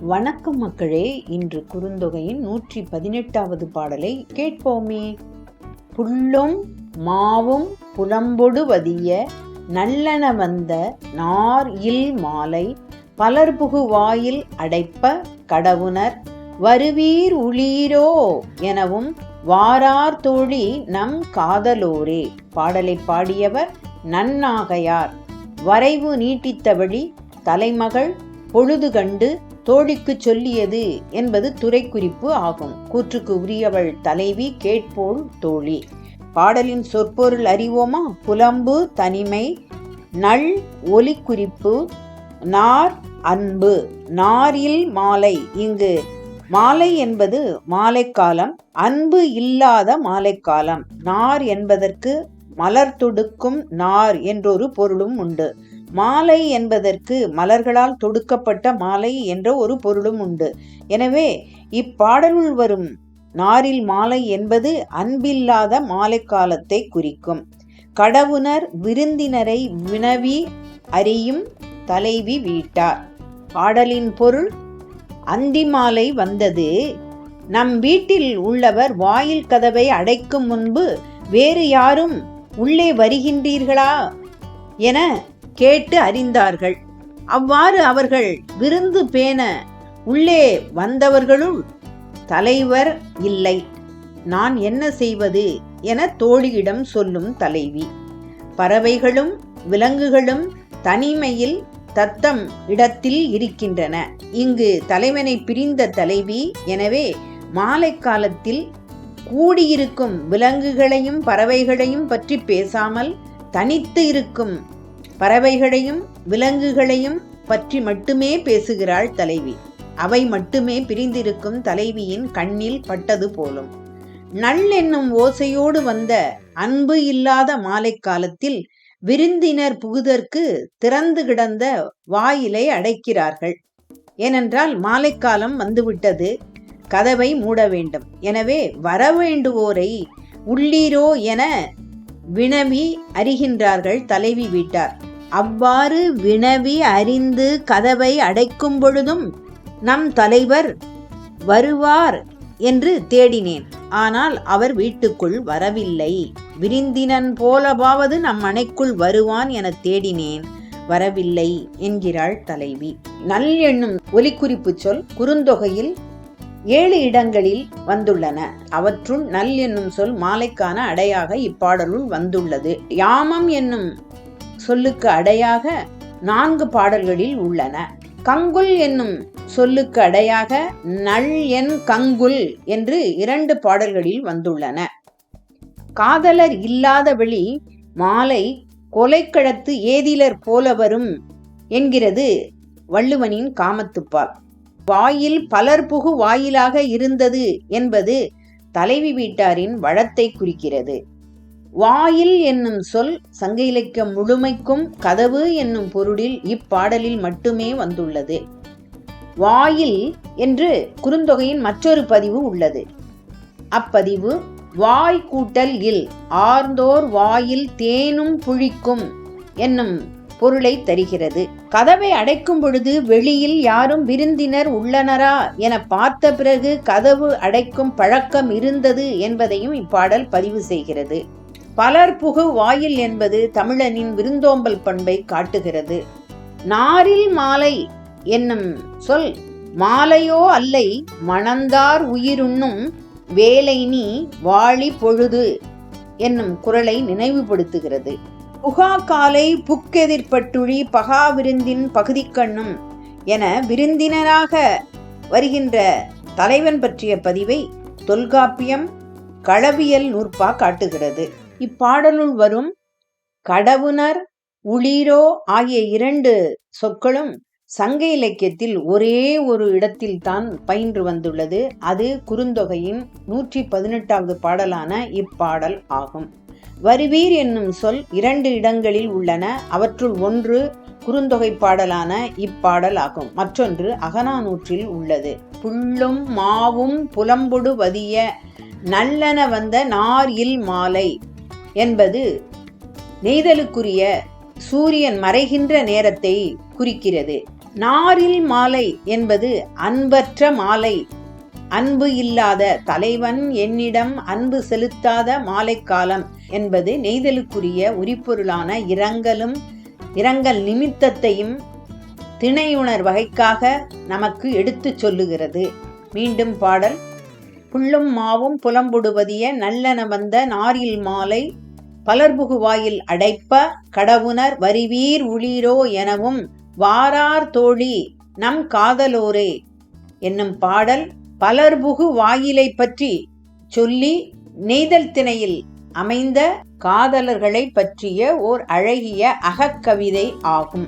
வணக்கம் மக்களே இன்று குறுந்தொகையின் நூற்றி பதினெட்டாவது பாடலை கேட்போமே. புல்லும் மாவும் புலம்பொடு வதிய நல்லன வந்த நார் இல் மாலை பலர்புகு வாயில் அடைப்ப கடவுணர் வருவீர் உளீரோ எனவும் வாரார் தோழி நம் காதலோரே. பாடலை பாடியவர் நன்னாகையார். வரைவு நீட்டித்தபடி தலைமகள் பொழுது கண்டு தோழிக்குச் சொல்லியது என்பது துறைக்குறிப்பு ஆகும். கூற்றுக்கு உரியவள் தலைவி கேட்போள் தோழி. பாடலின் சொற்பொருள் அறிவோமா? புலம்பு தனிமை நல் ஒலிக்குறிப்பு நார் அன்பு. நாரில் மாலை. இங்கு மாலை என்பது மாலைக்காலம் அன்பு இல்லாத மாலைக்காலம். நார் என்பதற்கு மலர் தொடுக்கும் நார் என்றொரு பொருளும் உண்டு. மாலை என்பதற்கு மலர்களால் தொடுக்கப்பட்ட மாலை என்ற ஒரு பொருளும் உண்டு. எனவே இப்பாடலுள் வரும் நாரில் மாலை என்பது அன்பில்லாத மாலை காலத்தை குறிக்கும். கடவுணர் விருந்தினரை வினவி அறியும் தலைவி வீட்டார். பாடலின் பொருள் அந்தி மாலை வந்தது. நம் வீட்டில் உள்ளவர் வாயில் கதவை அடைக்கும் முன்பு வேறு யாரும் உள்ளே வருகின்றீர்களா? என கேட்டு அறிந்தார்கள். அவ்வாறு அவர்கள் விருந்து பேண உள்ளே வந்தவர்களுள் தலைவர் இல்லை. நான் என்ன செய்வது என தோழியிடம் சொல்லும் தலைவி. பறவைகளும் விலங்குகளும் தனிமையில் தத்தம் இடத்தில் இருக்கின்றன. இங்கு தலைவனை பிரிந்த தலைவி எனவே மாலை காலத்தில் கூடியிருக்கும் விலங்குகளையும் பறவைகளையும் பற்றி பேசாமல் தனித்து இருக்கும் பறவைகளையும் விலங்குகளையும் பற்றி மட்டுமே பேசுகிறாள் தலைவி. அவை மட்டுமே பிரிந்திருக்கும் தலைவியின் கண்ணில் பட்டது போலும். நள் என்னும் ஓசையோடு வந்த அன்பு இல்லாத மாலை காலத்தில் விருந்தினர் புகுதற்கு திறந்து கிடந்த வாயிலை அடைக்கிறார்கள். ஏனென்றால் மாலைக்காலம் வந்துவிட்டது. கதவை மூட வேண்டும். எனவே வரவேண்டுவோரை உள்ளீரோ என வினவி அறிகின்றார்கள் தலைவி வீட்டார். அவ்வாறு வினவி அறிந்து கதவை அடைக்கும் பொழுதும் நம் தலைவர் வருவார் என்று தேடினேன். ஆனால் அவர் வீட்டுக்குள் வரவில்லை. விருந்தினன் போலவாவது நம் அணைக்குள் வருவான் என தேடினேன். வரவில்லை என்கிறாள் தலைவி. நல் என்னும் ஒலிக்குறிப்பு சொல் குறுந்தொகையில் ஏழு இடங்களில் வந்துள்ளன. அவற்றுள் நல் என்னும் சொல் மாலைக்கான அடையாக இப்பாடலுள் வந்துள்ளது. யாமம் என்னும் சொல்லுக்கு அடையாக நான்கு பாடல்களில் உள்ளன. கங்குல் என்னும் சொல்லுக்கு அடையாக நல் என் கங்குல் என்று இரண்டு பாடல்களில் வந்துள்ளன. காதலர் இல்லாதவழி மாலை கொலைக்கடத்து ஏதிலர் போல வரும் என்கிறது வள்ளுவனின் காமத்துப்பால். வாயில் பலர் புகு வாயிலாக இருந்தது என்பது தலைவி வீட்டாரின் வளத்தை குறிக்கிறது. வாயில் என்னும் சொல் சங்க இலக்கியம் முழுமைக்கும் கதவு என்னும் பொருளில் இப்பாடலில் மட்டுமே வந்துள்ளது. வாயில் என்று குறுந்தொகையின் மற்றொரு பதிவு உள்ளது. அப்பதிவு வாய் கூட்டல் இல் ஆர்ந்தோர் வாயில் தேனும் புழிக்கும் என்னும் பொருளை தருகிறது. கதவை அடைக்கும் பொழுது வெளியில் யாரும் விருந்தினர் உள்ளனரா என பார்த்த பிறகு கதவு அடைக்கும் பழக்கம் இருந்தது என்பதையும் இப்பாடல் பதிவு செய்கிறது. பலர் புகு வாயில் என்பது தமிழனின் விருந்தோம்பல் பண்பை காட்டுகிறது. நாரில் மாலை என்னும் சொல் மாலையோ அல்லை மணந்தார் உயிருண்ணும் வேலை நீ வாழி பொழுது என்னும் குரலை நினைவுபடுத்துகிறது. புகா காலை புக்கெதிர்பட்டுழி பகா விருந்தின் பகுதி கண்ணும் என விருந்தினராக வருகின்ற தலைவன் பற்றிய பதிவை தொல்காப்பியம் களவியல் நூற்பா காட்டுகிறது. இப்பாடலுள் வரும் கடவுனர் உளீரோ ஆகிய இரண்டு சொற்களும் சங்க இலக்கியத்தில் ஒரே ஒரு இடத்தில் தான் பயின்று வந்துள்ளது. அது குறுந்தொகையின் நூற்றி பதினெட்டாவது பாடலான இப்பாடல் ஆகும். வருவீர் என்னும் சொல் இரண்டு இடங்களில் உள்ளன. அவற்றுள் ஒன்று குறுந்தொகை பாடலான இப்பாடல் ஆகும். மற்றொன்று அகனானூற்றில் உள்ளது. புல்லும் மாவும் புலம்பொடு வதிய நல்லன வந்த நார் இல் மாலை. என்பது நெய்தலுக்குரிய சூரியன் மறைகின்ற நேரத்தை குறிக்கிறது. நாரில் மாலை என்பது அன்பற்ற மாலை. அன்பு இல்லாத தலைவன் என்னிடம் அன்பு செலுத்தாத மாலை காலம் என்பது நெய்தலுக்குரிய உரிப்பொருளான இரங்கலும் இரங்கல் நிமித்தத்தையும் திணையுணர் வகைக்காக நமக்கு எடுத்துச் சொல்லுகிறது. மீண்டும் பாடல் புள்ளும் மாவும் புலம்புடுவதிய நல்லன வந்த நாரில் மாலை பலர்புகு வாயில் அடைப்ப கடவுணர் வரிவீர் உளீரோ எனவும் வாரார் தோழி நம் காதலோரே என்னும் பாடல் பலர்புகு வாயிலை பற்றி சொல்லி நெய்தல் திணையில் அமைந்த காதலர்களை பற்றிய ஓர் அழகிய அகக்கவிதை ஆகும்.